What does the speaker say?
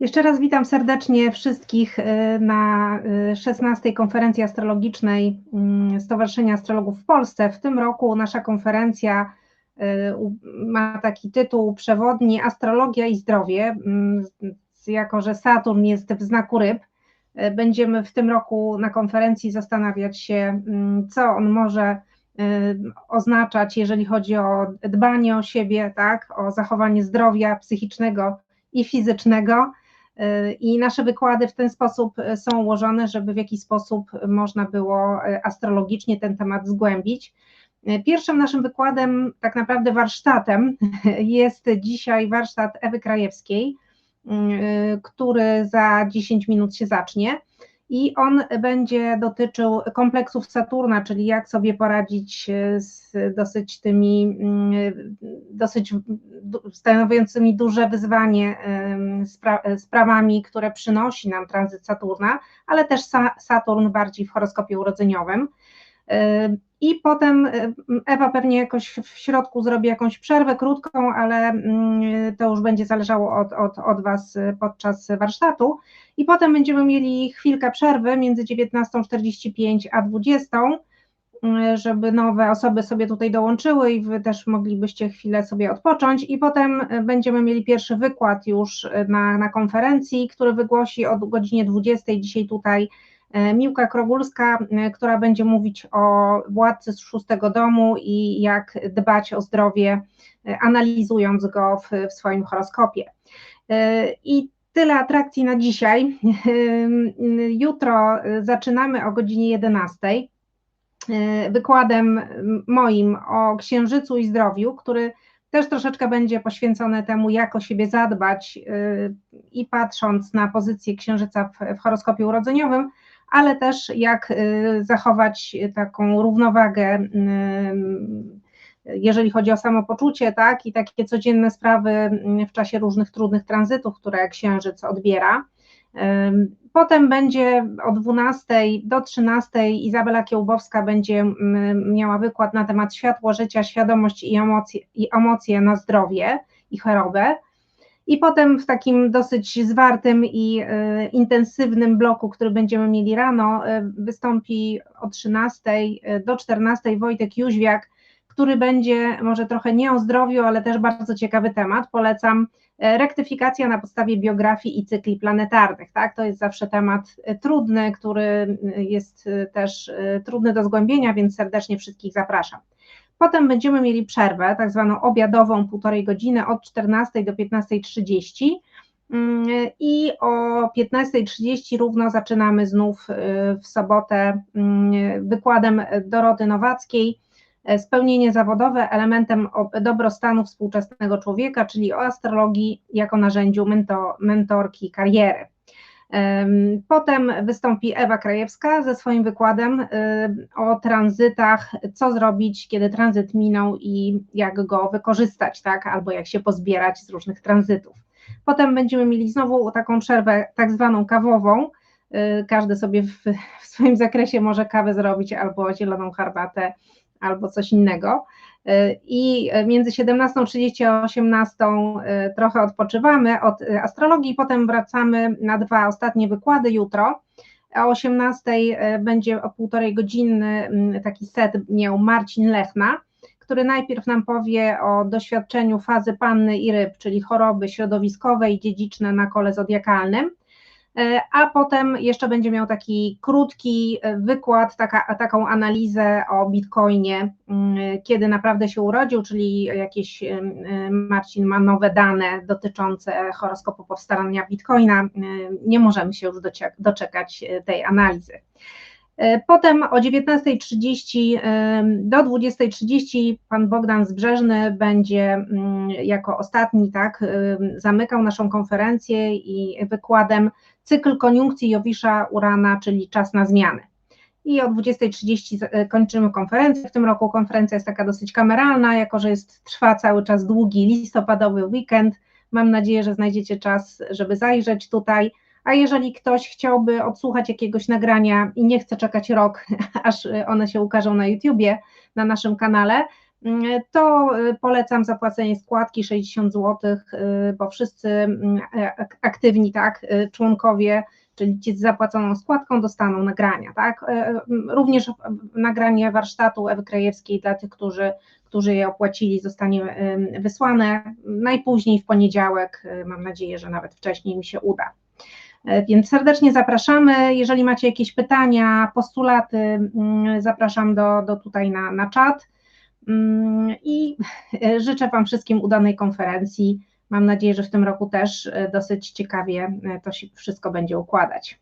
Jeszcze raz witam serdecznie wszystkich y, na 16 konferencji astrologicznej mm, Stowarzyszenia Astrologów w Polsce. W tym roku nasza konferencja y, ma taki tytuł przewodni Astrologia i zdrowie. Mm, jako, że Saturn jest w znaku ryb, będziemy w tym roku na konferencji zastanawiać się, mm, co on może oznaczać, jeżeli chodzi o dbanie o siebie, tak, o zachowanie zdrowia psychicznego i fizycznego. I nasze wykłady w ten sposób są ułożone, żeby w jakiś sposób można było astrologicznie ten temat zgłębić. Pierwszym naszym wykładem, tak naprawdę warsztatem, jest dzisiaj warsztat Ewy Krajewskiej, który za 10 minut się zacznie i on będzie dotyczył kompleksów Saturna, czyli jak sobie poradzić z dosyć tymi, mm, dosyć stanowiącymi duże wyzwanie sprawami, które przynosi nam tranzyt Saturna, ale też Saturn bardziej w horoskopie urodzeniowym. I potem Ewa pewnie jakoś w środku zrobi jakąś przerwę krótką, ale mm, to już będzie zależało od, od, od Was podczas warsztatu. I potem będziemy mieli chwilkę przerwy między 19.45 a 20.00 żeby nowe osoby sobie tutaj dołączyły i wy też moglibyście chwilę sobie odpocząć i potem będziemy mieli pierwszy wykład już na, na konferencji, który wygłosi o godzinie 20 dzisiaj tutaj Miłka Krogulska, e, która będzie mówić o władcy z szóstego domu i jak dbać o zdrowie, e, analizując go w, w swoim horoskopie. I tyle atrakcji na dzisiaj. Jutro zaczynamy o godzinie 11 wykładem moim o księżycu i zdrowiu, który też troszeczkę będzie poświęcony temu, jak o siebie zadbać i patrząc na pozycję księżyca w, w horoskopie urodzeniowym, ale też jak y, zachować taką równowagę, y, jeżeli chodzi o samopoczucie, tak, i takie codzienne sprawy y, w czasie różnych trudnych tranzytów, które księżyc odbiera. Potem będzie o 12 do 13 Izabela Kiełbowska będzie miała wykład na temat światło życia, świadomość i emocje, i emocje na zdrowie i chorobę. I potem w takim dosyć zwartym i y, intensywnym bloku, który będziemy mieli rano, y, wystąpi o 13 y, do 14 Wojtek Jóźwiak, który będzie może trochę nie o zdrowiu, ale też bardzo ciekawy temat. Polecam rektyfikacja na podstawie biografii i cykli planetarnych. Tak? To jest zawsze temat trudny, który jest też trudny do zgłębienia, więc serdecznie wszystkich zapraszam. Potem będziemy mieli przerwę, tak zwaną obiadową, półtorej godziny od 14 do 15.30 mm, i o 15.30 równo zaczynamy znów y, w sobotę mm, wykładem Doroty Nowackiej e, spełnienie zawodowe elementem dobrostanu współczesnego człowieka, czyli o astrologii jako narzędziu mentor, mentorki kariery. Potem wystąpi Ewa Krajewska ze swoim wykładem o tranzytach, co zrobić, kiedy tranzyt minął i jak go wykorzystać, tak, albo jak się pozbierać z różnych tranzytów. Potem będziemy mieli znowu taką przerwę tak zwaną kawową, y, każdy sobie w, w swoim zakresie może kawę zrobić albo zieloną herbatę, albo coś innego. I między 17.30 a 18.00 y, trochę odpoczywamy od astrologii, potem wracamy na dwa ostatnie wykłady jutro. O 18.00 y, będzie o półtorej godziny mm, taki set miał Marcin Lechna, który najpierw nam powie o doświadczeniu fazy panny i ryb, czyli choroby środowiskowe i dziedziczne na kole zodiakalnym. E, a potem jeszcze będzie miał taki krótki e, wykład, taka, taką analizę o Bitcoinie, mm, kiedy naprawdę się urodził, czyli jakieś Marcin ma nowe dane dotyczące horoskopu powstania Bitcoina. Nie możemy się już doczekać e, tej analizy. Potem o 19.30 do 20.30 pan Bogdan Zbrzeżny będzie mm, jako ostatni tak, zamykał naszą konferencję i wykładem cykl koniunkcji Jowisza Urana, czyli czas na zmiany. I o 20.30 e, kończymy konferencję. W tym roku konferencja jest taka dosyć kameralna, jako że jest, trwa cały czas długi listopadowy weekend. Mam nadzieję, że znajdziecie czas, żeby zajrzeć tutaj. A jeżeli ktoś chciałby odsłuchać jakiegoś nagrania i nie chce czekać rok, aż one się ukażą na YouTubie, na naszym kanale, to polecam zapłacenie składki 60 zł, bo wszyscy mm, aktywni tak, członkowie czyli ci z zapłaconą składką dostaną nagrania, tak? E, również nagranie warsztatu Ewy Krajewskiej dla tych, którzy, którzy je opłacili, zostanie wysłane najpóźniej w poniedziałek, e, mam nadzieję, że nawet wcześniej mi się uda. E, więc serdecznie zapraszamy. Jeżeli macie jakieś pytania, postulaty, zapraszam do, do tutaj na, na czat i życzę Wam wszystkim udanej konferencji. Mam nadzieję, że w tym roku też e, dosyć ciekawie e, to się wszystko będzie układać.